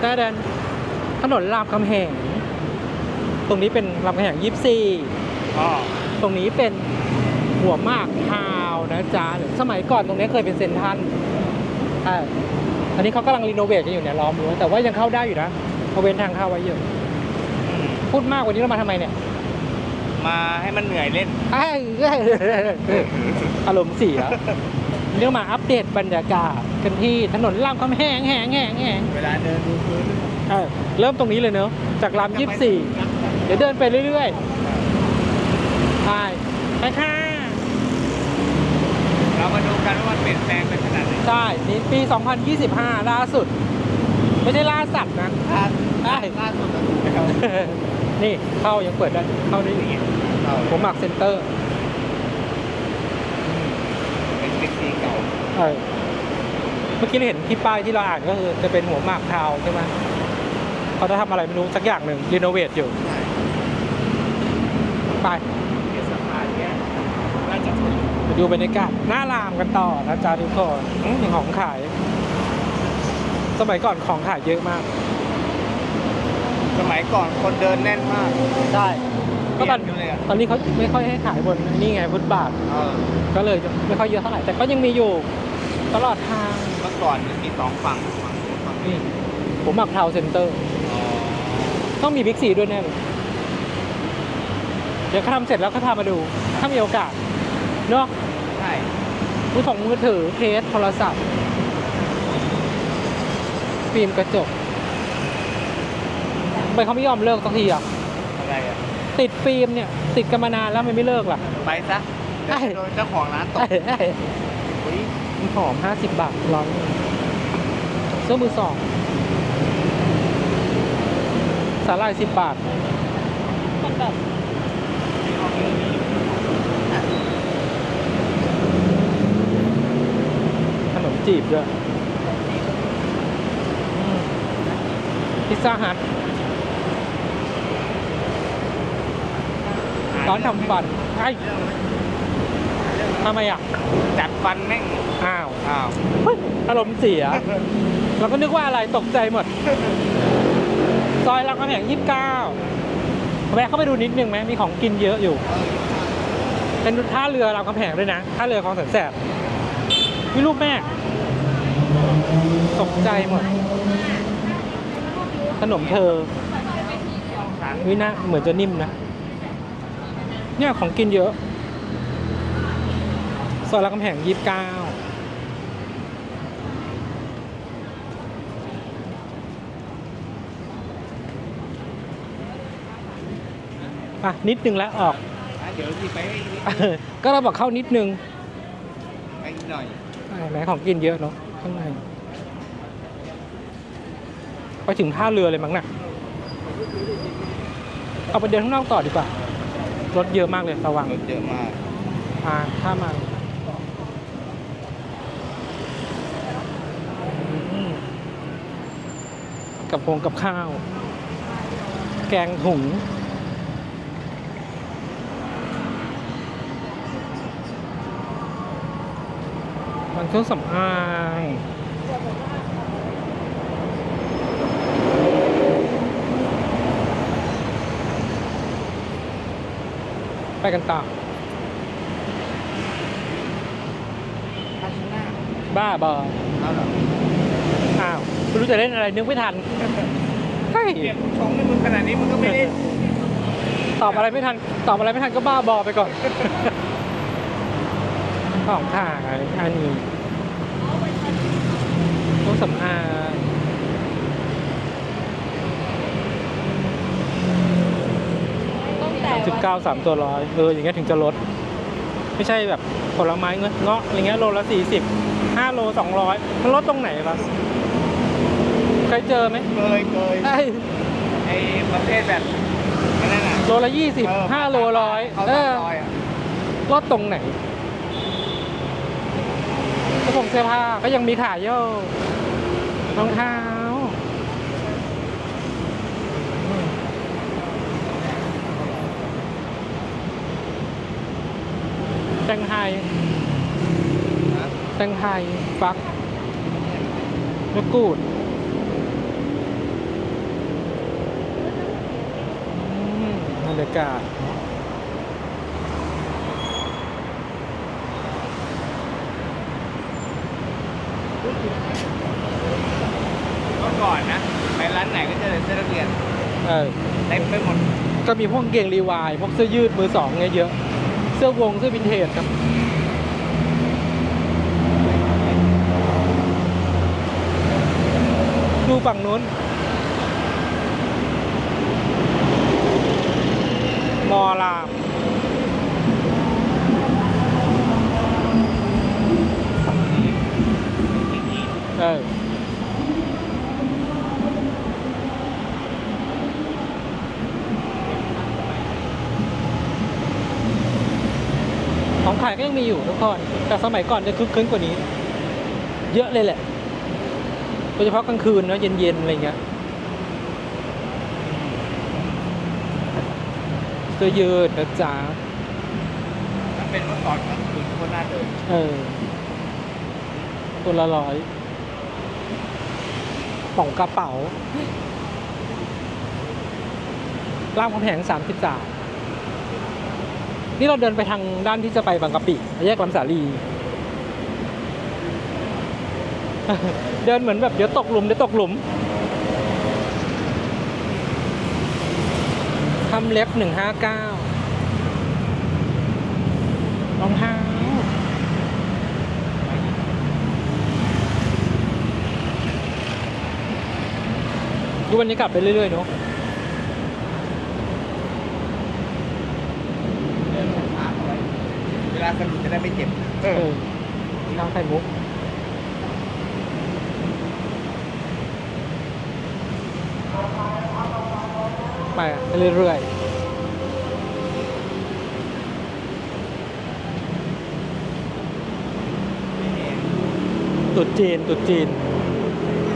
แต่เดนถนนรามคำแหง ตรงนี้เป็นรามคำแหงยี่สี่อ๋อตรงนี้เป็นหัวหมากทาวน์นะจ๊ะหรือสมัยก่อนตรงนี้เคยเป็นเซ็นทรัลใช่อันนี้เขากำลังรีโนเวทกันอยู่เนี่ยล้อมรั้วแต่ว่ายังเข้าได้อยู่นะเขาเว้นทางเข้าไว้อยู่อืมพูดมากกว่านี้เรามาทำไมเนี่ย มาให้มันเหนื่อยเล่นไอ้เอ้ยอารมณ์เสีย เรื่องมาอัปเดตบรรยากาศกันที่ถนนรามคำแหงแหงแหงแหงเวลาเดินดูพื้นเออเริ่มตรงนี้เลยเนอะจากรามยี่สี่เดี๋ยวเดินไปเรื่อยๆไปไปค่ะเรามาดูกันว่ามันเปลี่ยนแปลงไปขนาดไหนใช่นี่ปี 2025 ล่าสุด ไม่ใช่ล่าสัตว์นะล่าใช่ล่าสุดอะครับนี่เข้ายังเปิดได้เข้าได้อยู่เราผมหมักเซ็นเตอร์ เป็นบิ๊กซี เก่าเออเมื่อกี้เราเห็นที่ป้ายที่เราอ่านก็คือจะเป็นหัวหมากทาวน์ใช่ไหมเขาจะทำอะไรไม่รู้สักอย่างหนึ่งรีโนเวทอยู่ไปเทศบาลเนี่ยน่าจะถูกไปดูบรรยากาศหน้ารามกันต่อนะจ๊ะทุกคนอื้อมีของขาย สมัยก่อนของขายเยอะมาก สมัยก่อนคนเดินแน่นมาก ใช่ก็ตอนเปลี่ยนอยู่เลยอะตอนนี้เขาไม่ค่อยให้ขายบนนี่ไงฟุตบาทเออก็เลยจะไม่ค่อยเยอะเท่าไหร่แต่ก็ยังมีอยู่ ตลอดทางเมื่อก่อนมันมีสองฝั่งฝั่งนู้นฝั่งนี้นี่ผมหมักทาวน์เซ็นเตอร์อ๋อต้องมีบิ๊กซีด้วยแน่เลยเดี๋ยวเขาทำเสร็จแล้วเขาพามาดู ถ้ามีโอกาส เนาะใช่มือของมือถือเคสโทรศัพท์ฟิล์มกระจกทำไมเขาไม่ยอมเลิกสักทีอะ อะไรอะติดฟิล์มเนี่ย ติดกันมานานแล้วมันไม่เลิกล่ะ ไปซะเดี๋ยวจะโดนเจ้าของร้านตกเอ้ยเอ้ยอุ๊ย มันหอมห้าสิบบาทร้องเสื้อมือสองสาหร่ายสิบบาทมันแบบขนมจีบด้วยอืมพิซซ่าฮัทร้านทำฟันไอ้ย ทำไมอะ จัดฟันแม่ง อ้าวอ้าว เฮ้ยอารมณ์เสีย เราก็นึกว่าอะไรตกใจหมด ซอยรามคำแหงยี่สิบเก้าแวะเข้าไปดูนิดนึงไหมมีของกินเยอะอยู่ เป็นท่าเรือรามคำแหงด้วยนะท่าเรือคลองแสนแสบมีรูปแม่ ตกใจหมด ขนมเธอวิน่าเหมือนจะนิ่มนะ เนี่ยของกินเยอะ ซอยรามคำแหงยี่สิบเก้าอะนิดนึงแล้วออก อะเดี๋ยวสิไปให้นิดก็เราบอกเข้านิดนึงไปนิดหน่อยแหมของกินเยอะเนาะข้างใน ไปถึงท่าเรือเลยมั้งน่ะ เอาไปเดินข้างนอกต่อดีกว่า รถเยอะมากเลยระวังรถเยอะมาก อ่าถ้ามาอืม กับพงกับข้าว แกงถุง มันเครื่องสำอางไปกันต่อภาชนะบ้าบอ เอาเหรอ อ้าว ไม่รู้จะเล่นอะไรนึกไม่ทันเฮ้ยเปลี่ยนชงให้มึงขนาดนี้มึงก็ไม่ได้ตอบอะไรไม่ทัน ตอบอะไรไม่ทันก็บ้าบอไปก่อนของถ่ายอันนี้เครื่องสำอางตั้งแต่สิบเก้าสามตัวร้อยเอออย่างเงี้ยถึงจะลด ไม่ใช่แบบผลไม้เงเงาะอย่างเงี้ยโลละสี่สิบห้าโลสองร้อยมันลดตรงไหนวะ เคยเจอไหมเคยเคยไอ้ไอ้ประเภทแบบนั่นน่ะโลละยี่สิบเออห้าโลร้อยเขาเอตามอรอยอะลดตรงไหนกระผมเสื้อผ้าก็ยังมีขายอยู่รองเท้าอืมแตงไทยแตงไทยฟักมะกรูด รยากาศเมื่อก่อนนะ ไปร้านไหนก็เจอแต่เสื้อนักเรียนเออเต็มไปหมด ก็มีพวกกางเกงรีวาย พวกเสื้อยืดมือสองเนี่ยเยอะ เสื้อวงเสื้อวินเทจครับดูฝั่งนู้น อลามเออของขายก็ยังมีอยู่ทุกคน แต่สมัยก่อนจะคึกคืนกว่านี้ เยอะเลยแหละ โดยเฉพาะกลางคืนเนอะเย็นๆอะไรเงี้ย สื้อยืดนะจ๊ะถ้าเป็นเมื่อก่อนก็คือคนหน้าเดินเออตัวละร้อยป่องกระเป๋ารามคำแหงสามสิบสามนี่เราเดินไปทางด้านที่จะไปบางกะปิ แยกลำสาลี เดินเหมือนแบบเดี๋ยวตกหลุมเดี๋ยวตกหลุม ทำเล็บหนึ่งห้าเก้ารองเท้าดูบรรยากาศไปเรื่อย ๆ เนาะเดินผ่านเอาไว้เวลาสนุกจะได้ไม่เจ็บเออน้ำไข่มุก ไปเรื่อยๆตุดจีนตุดจีน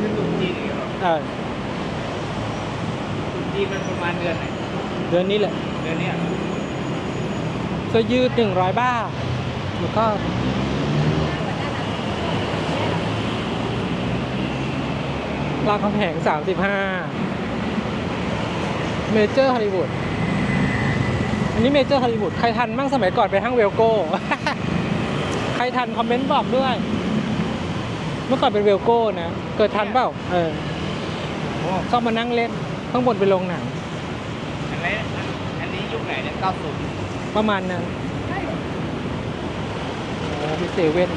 จะตุ่จีนอีกเหรอเออตุ่จีนมันประมาณเดือนไหน เดือนนี้แหละ เดือนเนี้ยเสื้อยืดหนึ่งร้อยบาทแล้วก็รามคำแหงสามสิบห้า เมเจอร์ฮอลลีวูดอันนี้เมเจอร์ฮอลลีวูดใครทันมั่งสมัยก่อนไปห้างเวลโก้ ใครทันคอมเมนต์บอกด้วย เมื่อก่อนเป็นเวลโก้นะ เกิดทันเปล่า เออโอ้ชอบมานั่งเล่น ข้างบนเป็นโรงหนังอันนี้อันนี้ยุคไหนเนี่ย90 ประมาณนั้นโอ้มีเซเว่น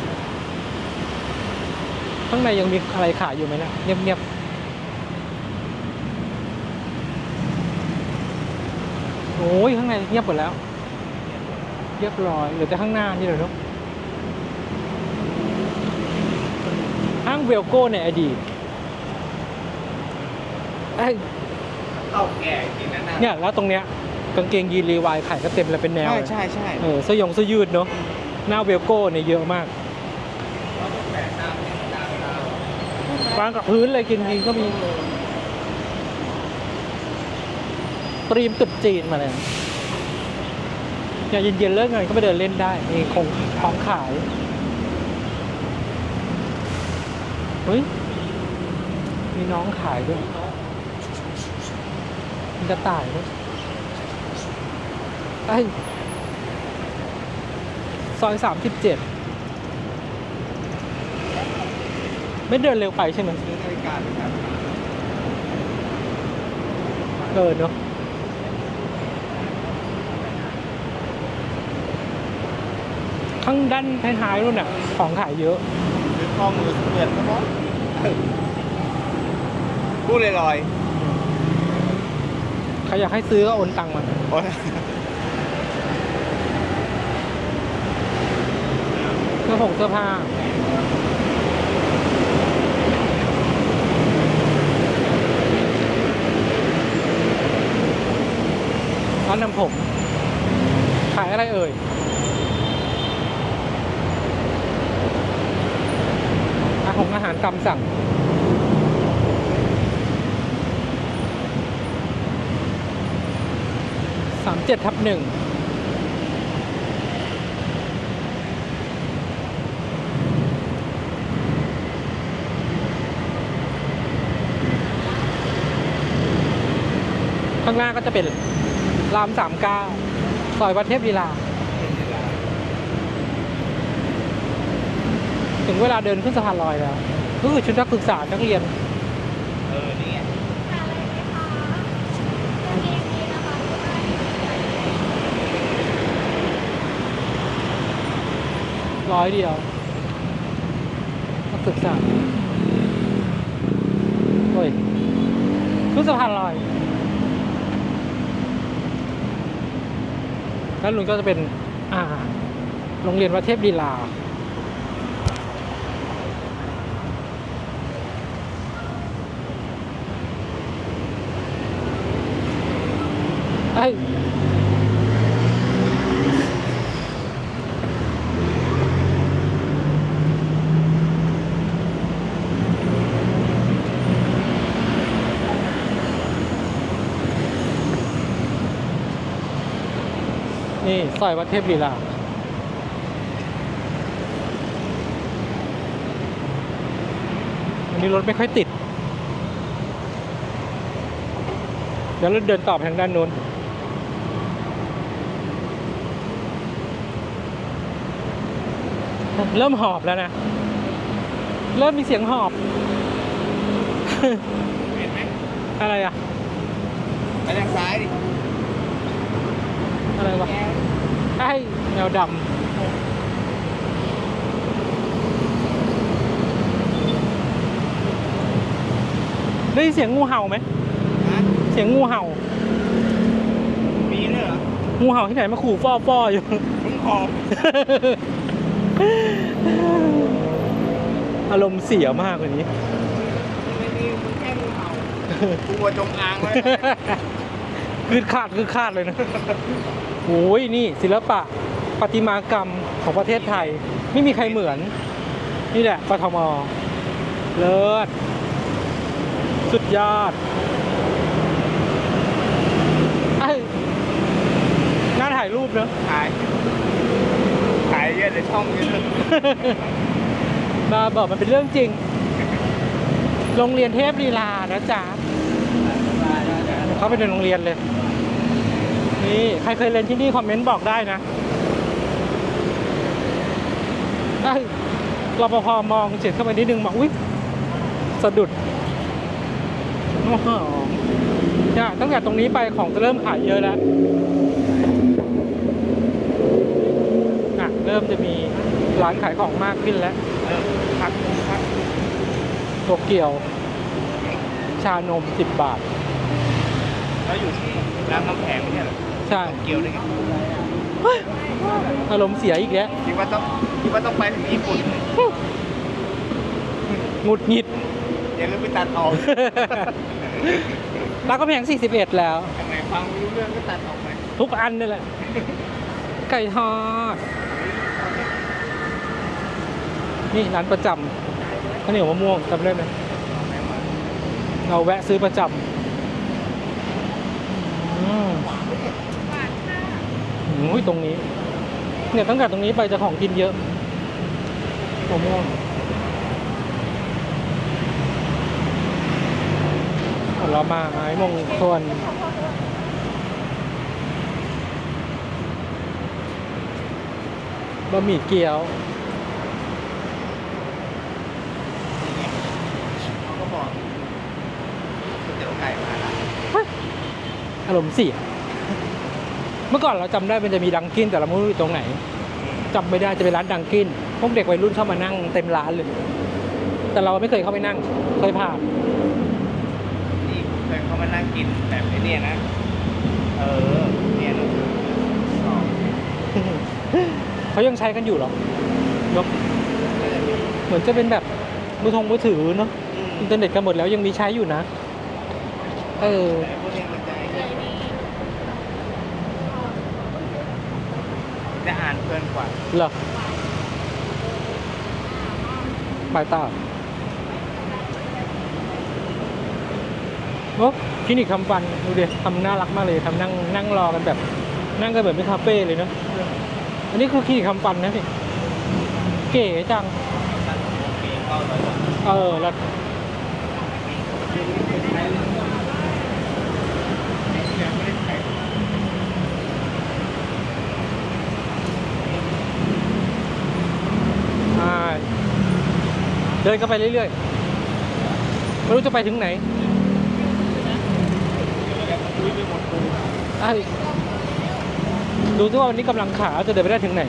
ข้างในยังมีอะไรขายอยู่ไหมนะเงียบๆ โอ้ยข้างในเงียบหมดแล้ว เรียบร้อยเหลือแต่ข้างหน้านี่เหรอเนอะห้างเวลโก้ในอดีตเอ้ยเก่าแก่จริงนะนะเนี่ยแล้วตรงเนี้ยกางเกงยีนรีวายขายก็เต็มเลยเป็นแนวใช่เลยใช่ใช่เออเสื้อยงเสื้อยืดเนาะหน้าเวลโก้เนี่ยเยอะมากแปดตามตามตามวางกับพื้นเลยกินกินก็มี ตรีมตรุดจีนมาเลยอย่าเย็นๆเลิกงานก็ไปเดินเล่นได้ มีคงของขายเฮ้ยมีน้องขายด้วยมีกระต่ายด้วยไอ้ยซอยสามสิบเจ็ดไม่เดินเร็วไปใช่ไหมซื้อนาฬิกาด้วยครับเกินเนาะ ข้างด้านท้ายๆนู่นน่ะ ของขายเยอะซื้อข้อมือเปลี่ยนก็พอพูดลอยใครอยากให้ซื้อก็โอนตังค์มาๆโอ๊ยเสื้อผงเสื้อผ้าร้านนำผม ขายอะไรเอ่ย อาหารตามสั่ง สามเจ็ดทับหนึ่งข้างล่าก็จะเป็นรามสามเก้าซอยวัดเทพลีลา ถึงเวลาเดินขึ้นสะพานลอยแล้วก็คือชุดนักศึกษานักเรียน เออ นี่ไงร้อยเดียวนักศึกษาโอ้ยขึ้นสะพานลอย แล้วลุงก็จะเป็น อ่า โรงเรียนวัดเทพลีลา เอ้ย นี่ซอยวัดเทพลีลาวันนี้รถไม่ค่อยติด เดี๋ยวเราเดินต่อไปทางด้านนู้นเริ่มหอบแล้วนะ เริ่มมีเสียงหอบ เห็นไหมอะไรอะไปทางซ้ายดิ อะไรวะ ไอ้แมวดำได้ยินเสียงงูเห่าไหมฮะเสียงงูเห่า มีด้วยเหรองูเห่าที่ไหนมาขู่ฟ่อฟ่ออยู่ มึงหอบอารมณ์เสียมากกว่านี้ ไม่มีมึงแค่งูเห่ากูว่าจงอางไว้คือขาดคือขาดเลยนะ โอ้ยนี่ศิลปะประติมากรรมของประเทศไทย ไม่มีใครเหมือน นี่แหละปทมเลิศสุดยอดไอ้ยน่าถ่ายรูปเนอะถ่ายถ่ายเยอะในช่องเยอะบาบอกมันเป็นเรื่องจริง โรงเรียนเทพลีลานะจ๊ะเข้าไปในโรงเรียนเลย นี่ใครเคยเรียนที่นี่คอมเมนต์บอกได้นะไอ้รปภมองเฉียดเข้าไปนิดนึงบอกอุ้ยสะดุดโอ้โหเนี่ยตั้งแต่ตรงนี้ไปของจะเริ่มขายเยอะแล้วอะเริ่มจะมีร้านขายของมากขึ้นแล้วพักพักโตเกียว ชานม10บาท แล้วอยู่ที่รามคำแหงไม่ใช่เหรอ ใช่ เกี่ยวได้ไงอารมณ์เสียอีกแล้วคิดว่าต้องคิดว่าต้องไปถึงญี่ปุ่นหงุดหงิด อย่าลืมไปตัดออกแล้วก็แพง41 แล้ว ทำไมฟังไม่รู้เรื่องก็ตัดออกไปทุกอันนี่แหละ ไก่ทอด นี่ร้านประจำข้าวเหนียวมะม่วงจำได้ไหมเราแวะซื้อประจำอืม อุ้ยตรงนี้ เนี่ยตั้งแต่ตรงนี้ไปจะของกินเยอะมะม่วงผลไม้มงคลบะหมี่เกี๊ยวเขาก็บอกก๋วยเตี๋ยวไก่มาละอารมณ์เสีย เมื่อก่อนเราจำได้มันจะมีดังกินแต่เราไม่รู้อยู่ตรงไหนจำไม่ได้จะเป็นร้านดังกินพวกเด็กวัยรุ่นเข้ามานั่งเต็มร้านเลย แต่เราไม่เคยเข้าไปนั่งเคยผ่านนี่เคยเขามานั่งกินแบบไอ้เนี่ยนะเออเนี่ยนะชอบเขายังใช้กันอยู่เหรอยกน่าจะมีเหมือนจะเป็นแบบมือทงมือถือเนาะอืมอินเทอร์เน็ตกันหมดแล้วยังมีใช้อยู่นะ เออแต่พวกเนี้มันจะไอ้เนี่ย จะอ่านเพลินกว่า เหรอไปต่อโอ้คลินิกทำฟันดูดิทำน่ารักมากเลยทำนั่งนั่งรอกันแบบ นั่งกันแบบเป็นคาเฟ่เลยเนอะอันนี้คือคลินิกทำฟันนะพี่เก๋จังสั้นโอเคเข้าเลยเออแล้ว เดินเข้าไปเรื่อยๆ ไม่รู้จะไปถึงไหนดูซิว่าวันนี้กำลังขาจะเดินไปได้ถึงไหน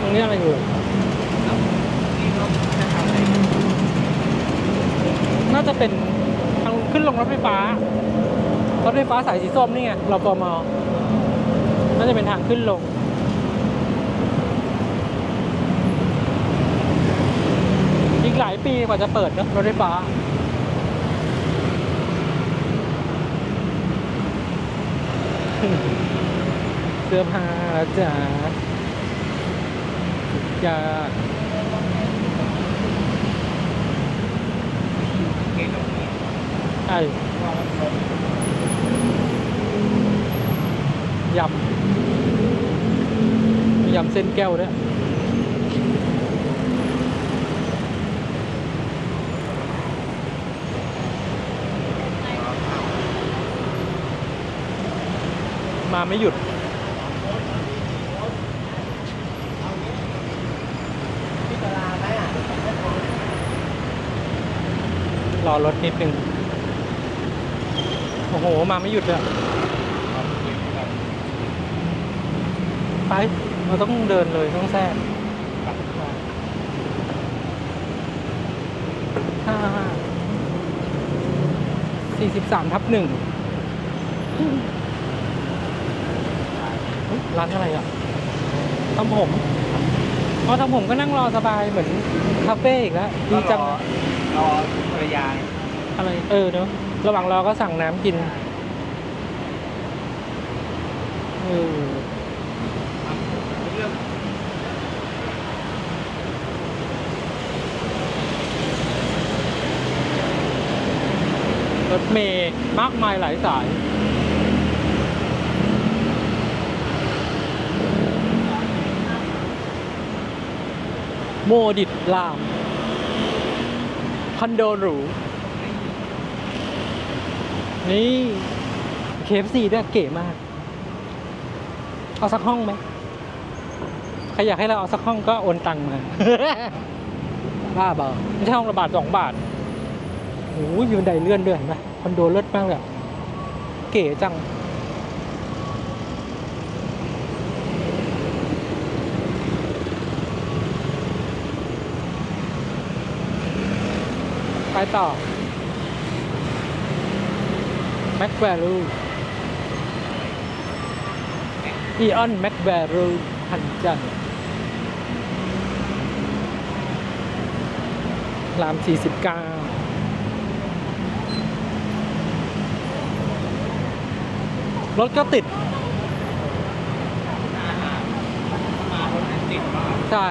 ตรงนี้อะไรอยู่ น่าจะเป็นทางขึ้นลงรถไฟฟ้ารถไฟฟ้าสายสีส้มนี่ไงรปมอ น่าจะเป็นทางขึ้นลงอีกหลายปีกว่าจะเปิดเนะรถไฟฟ้าเสื้อผ้าจ้าจะเกณฑ์ตรงนี้ไอ้ยำ ยำเส้นแก้วด้วยมาไม่หยุดรอรถนิดนึง โอ้โห มาไม่หยุดอะไป เราต้องเดินเลยต้องแทรกห้าสี่สิบสามทับหนึ่งร้านอะไรอะทำผมอ๋อทำผมก็นั่งรอสบายเหมือนคาเฟ่อีกแล้วดีจังนะรอภรรยาอะไร เออเนอะระหว่างรอก็สั่งน้ำกิน เออ เรื่อง รถเมย์มากมายหลายสายโมดิตลามคอนโดหรู นี่เคฟซีด้วยเก๋มาก เอาสักห้องไหมใครอยากให้เราเอาสักห้องก็โอนตังมาบ้าเบอไม่ใช่ห้องละบาทสองบาท โอ้ยมีบนไดเลื่อนเดือยนไหมคอนโดเลิศมากเลยเก๋จังไปต่อ Mac Value อีออนแม็กแวรูหันจันราก้า รถก็ติด ใช่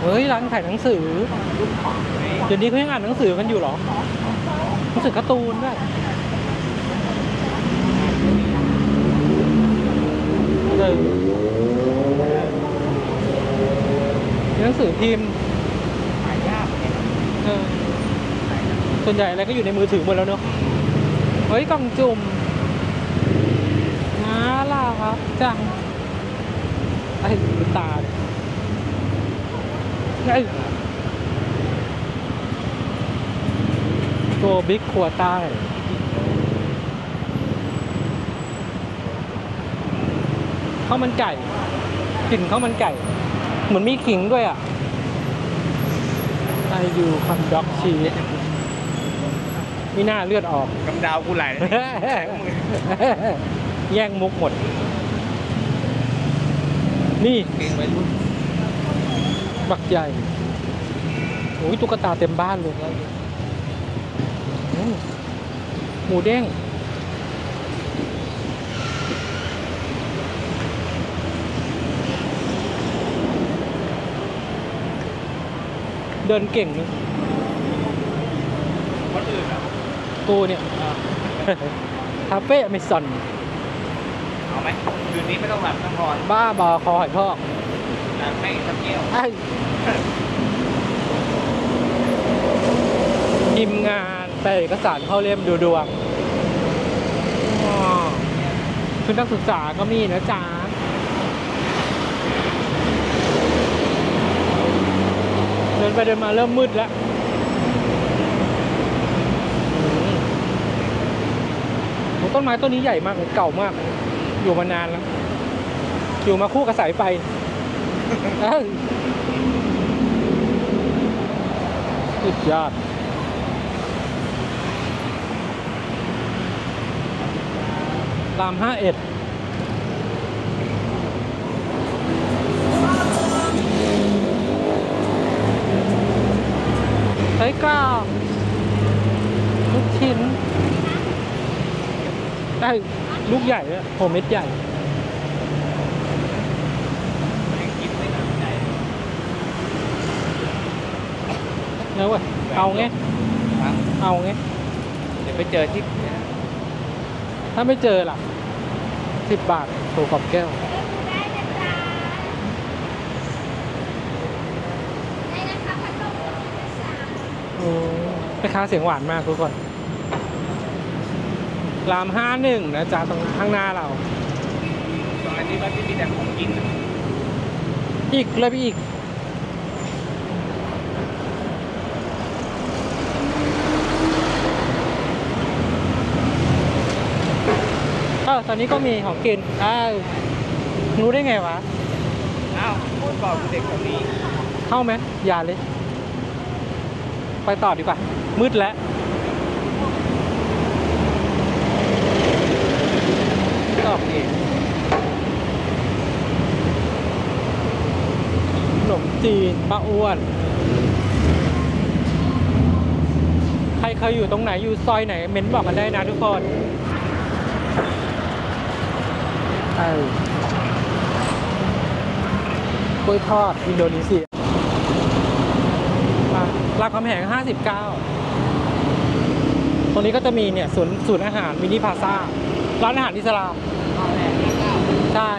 เฮ้ย ร้านขายหนังสือ เดี๋ยวนี้เขายังอ่านหนังสือกันอยู่เหรอหนังสือการ์ตูนด้วยหนังสือพิมพ์เออส่วนใหญ่อะไรก็อยู่ในมือถือหมดแล้วเนอะเฮ้ยกล่องจุ่ม ครับจังไอ้ดูตาดิไอ้ตัวบิ๊กขัวใต้ข้าวมันไก่กลิ่นข้าวมันไก่ เหมือนมีขิงด้วยอะไอยูคอนด็อกชีสมีหน้าเลือดออกกำดาวกูไหล แย่งมุกหมด นี่เก่งไว้รุ่นบักใหญ่โอ้ยตุ๊กตาเต็มบ้านเลยอืมหมูเด้งเดินเก่งนะคนอื่นอะ กูเนี่ยคาเฟ่อเมซอนเอา ไหมคืนนี้ไม่ต้องหลับต้องนอนบ้าบอคอหอยพอกหลับไม่สะเที่ยวไอ้ทีมงานไปเอกสารเข้าเล่มดูดวงคุดนักศึกษาก็มีนะจ๊ะเดินไปเดินมาเริ่มมืดแล้วต้นไม้ต้นนี้ใหญ่มากเก่ามาก อยู่มานานแล้ว อยู่มาคู่กับสายไฟเอ้ยสุดยอดรามห้าเอ็ดไส้กรอกลูกชิ้นได้ ลูกใหญ่เลยโหเม็ดใหญ่ไม่กินไม่ทำใจแล้วเว้ยเอาไงเอาไงเดี๋ยวไปเจอที่ ถ้าไม่เจอล่ะสิบบาทโถกรอบแก้วโอ้แม่ค้าเสียงหวานมากทุกคน รามห้าหนึ่งนะจ๊ะตรงข้างหน้าเราตรงอันนี้มันจะมีแต่ของกินอะอีกเลยไปอีกเออตอนนี้ก็มีของกินอ้าวรู้ได้ไงวะ อ้าวพูดบอกคือเด็กคนนี้ เข้าไหมอย่าเลย ไปต่อดีกว่า มืดแล้ว อบเองขนมจีนป้าอ้วน ใครเคยอยู่ตรงไหนอยู่ซอยไหน เม้นบอกกันได้นะทุกคนเออกล้วยทอดอินโดนีเซียรามคำแหง 59 ตรงนี้ก็จะมีเนี่ยศูนย์ศูนย์อาหารมินิพาซาร้านอาหารอิสลาม ใช่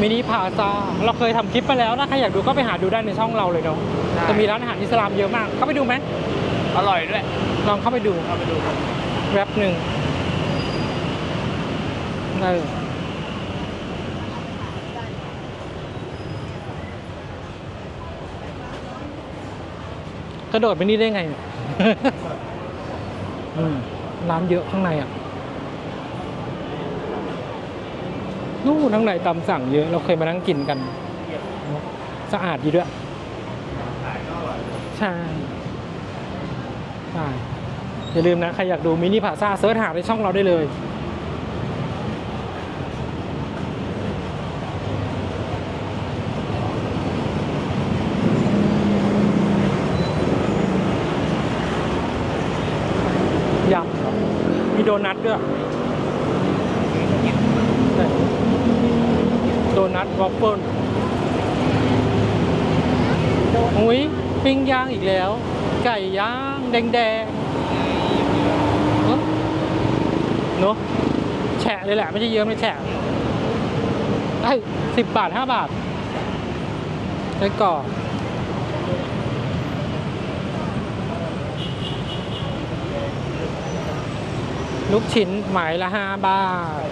มินิพลาซาเราเคยทำคลิปไปแล้วนะใครอยากดูก็ไปหาดูได้ในช่องเราเลยเนาะจะมีร้านอาหารอิสลามเยอะมาก เข้าไปดูไหมอร่อยด้วยลองเข้าไปดูเข้าไปดูแวบหนึ่งเอออกระโดดไปนี่ได้ไงเนี่ยอืมร้านเยอะข้างในอะ นู่นข้างในตำสั่งเยอะเราเคยมานั่งกินกัน สะอาดดีด้วยใช่ใช่อย่าลืมนะ ใครอยากดูมินิพาซาเซิร์ชหาในช่องเราได้เลยยำมีโดนัทด้วยนี่โด นอุ้ยปิ้งย่างอีกแล้ว ไก่ย่างแดงๆเอ้อเนอะแฉะเลยแหละไม่ใช่เยอะไม่แฉะไอ้สิบบาทห้าบาทไส้กรอกลูกชิ้นหมายละห้าบาท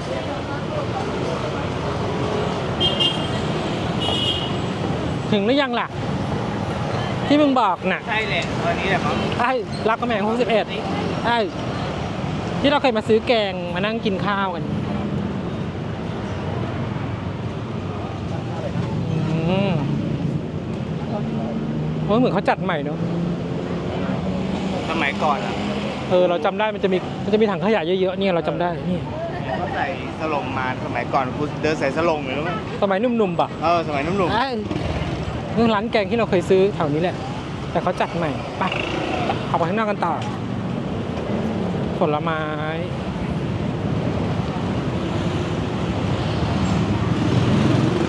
ถึงหรือยังล่ะ ที่มึงบอกน่ะใช่แหละตอนนี้แหละมั้งใช่รักกระแมงหกสิบเอ็ดใช่ที่เราเคยมาซื้อแกงมานั่งกินข้าวกันอืมโอ้ยเหมือนเขาจัดใหม่เนอะสมัยก่อนอะเออเราจำได้มันจะมีมันจะมีถังขยะเยอะๆเนี่ยเราจำได้นี่เขาใส่สลงมาสมัยก่อนกูเดินใส่สลงเลยรู้ไหมสมัยหนุ่มๆปะเออสมัยนุ่มไอ้ เรื่องร้านแกงที่เราเคยซื้อแถวนี้แหละ แต่เขาจัดใหม่ไปออกไปข้างนอกกันต่อ ผลไม้ๆ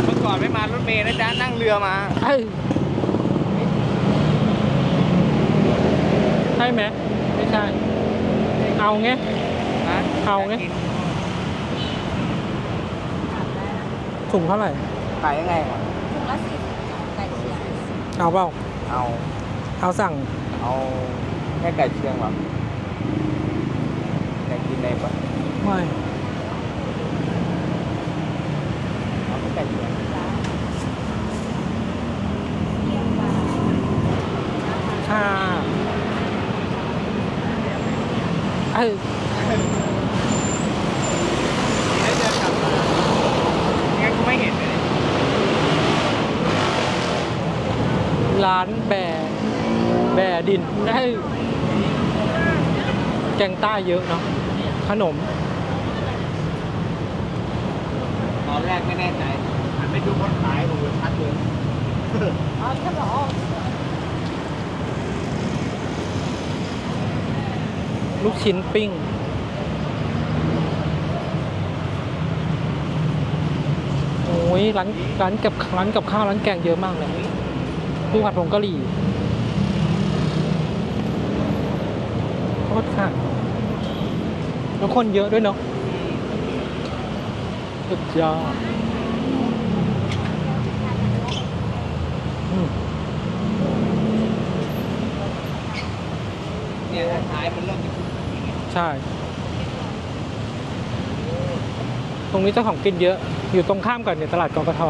เมื่อก่อนไม่มารถเมล์นะจ๊ะนั่งเรือมาไอ้ใช่ไหมไม่ใช่ เอาไงนะเอาไงกินถุงเท่าไหร่ขายยังไงวะถุงละสิบไก่เชียง เอาเปล่า เอา เอาสั่ง เอาแค่ไก่เชียงแบบอยากกินอะไปะไม่แค่ไก่เออ ร้านแบร์แบร์ดินไอ้ยแกงใต้เยอะเนาะขนม ตอนแรกไม่แน่ใจหันไปดูคนขายผมเลยชัดเลยอ๋อใช่เหรอลูกชิ้นปิ้ง โอ้ยร้านร้านกับร้านกับข้าวร้านแกงเยอะมากเลย กุ้งผัดผงกะหรี่โคตรค่ะแล้วคนเยอะด้วยเนาะสุดยอดเนี่ยท้ายมันเริ่มจะใช่ ตรงนี้เจ้าของกินเยอะ อยู่ตรงข้ามกันในยตลาดกกท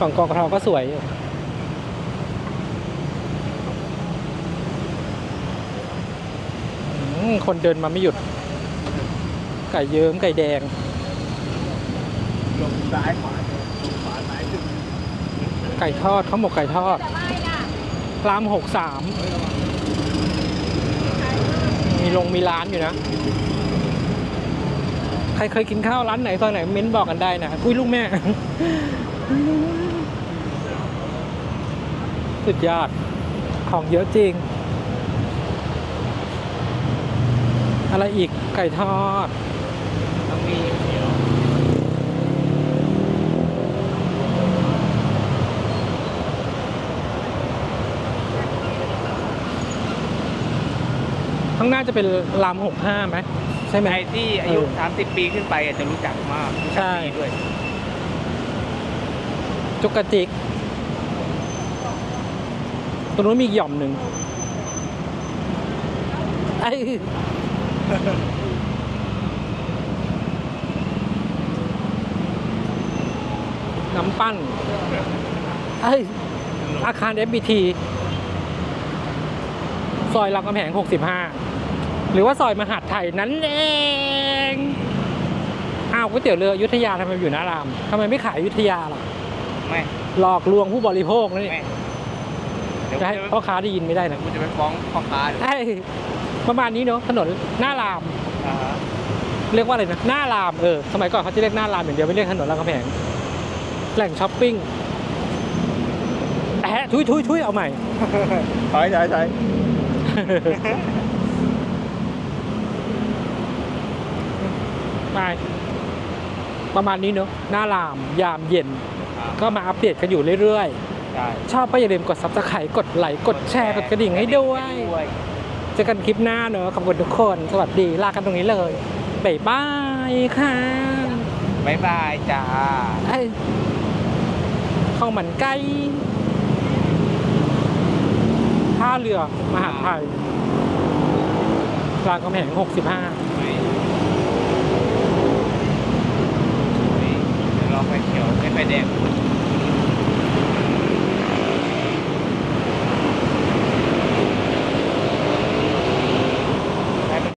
ฝั่งกกทก็สวยอยู่อืม คนเดินมาไม่หยุด ไก่เยิ้มไก่แดงลงซ้ายขวาขวาซ้ายขึ้นไก่ทอดข้าวหมกไก่ทอดรามหกสามมีลงมีร้านอยู่นะ ใครเคยกินข้าวร้านไหนตอนไหนเม้นบอกกันได้นะอุ้ยลูกแม่ สุดยอดของเยอะจริง อะไรอีกไก่ทอดต้องมีเดียวข้างหน้าจะเป็นรามหกห้าไหมใช่ไหมใครที่อายุเออ30 ปีขึ้นไปอาจจะรู้จักมากรู้จักใช่ดีด้วย จุกกระจิกตรงนู้นมีอีกหย่อมหนึ่งไอ้ น้ำปั้นไอ้อาคาร FBT ซอยรามคำแหง 65 หรือว่าซอยมหาดไทยนั่นเอง อ้าวก๋วยเตี๋ยวเรืออยุธยาทำไมอยู่หน้ารามทำไมไม่ขายอยุธยาล่ะ ไม่หลอกลวงผู้บริโภคนะนี่ไม่เดี๋ยวจะให้กูจะพ่อค้าได้ยินไม่ได้นะ กูจะไปฟ้องพ่อค้าเดี๋ยวไอ้ ประมาณนี้เนาะถนนหน้าราม อ่าฮะเรียกว่าอะไรนะหน้ารามเออสมัยก่อนเขาจะเรียกหน้ารามอย่างเดียวไม่เรียกถนนรามคำแหงแหล่งช้อปปิ้งแอะทุยทุยทุยเอาใหม่ ถอยถอยถอยไปประมาณนี้เนาะหน้ารามยามเย็น ก็มาอัปเดตกันอยู่เรื่อยใช่ๆ ชอบก็อย่าลืมกดซับสไครต์กดไลค์กดแชร์กดกระดิ่งให้ด้วยเจอกันคลิปหน้าเนอะขอบคุณทุกคน สวัสดีลากันตรงนี้เลยบ๊ายบายค่ะบ๊ายบายจ้าไอ้ข้าวมันไก่ท่าเรือมหาดไทยรามคำแหง65ไม่ไม่เดี๋ยวรอไฟเขียวไม่ไฟแดง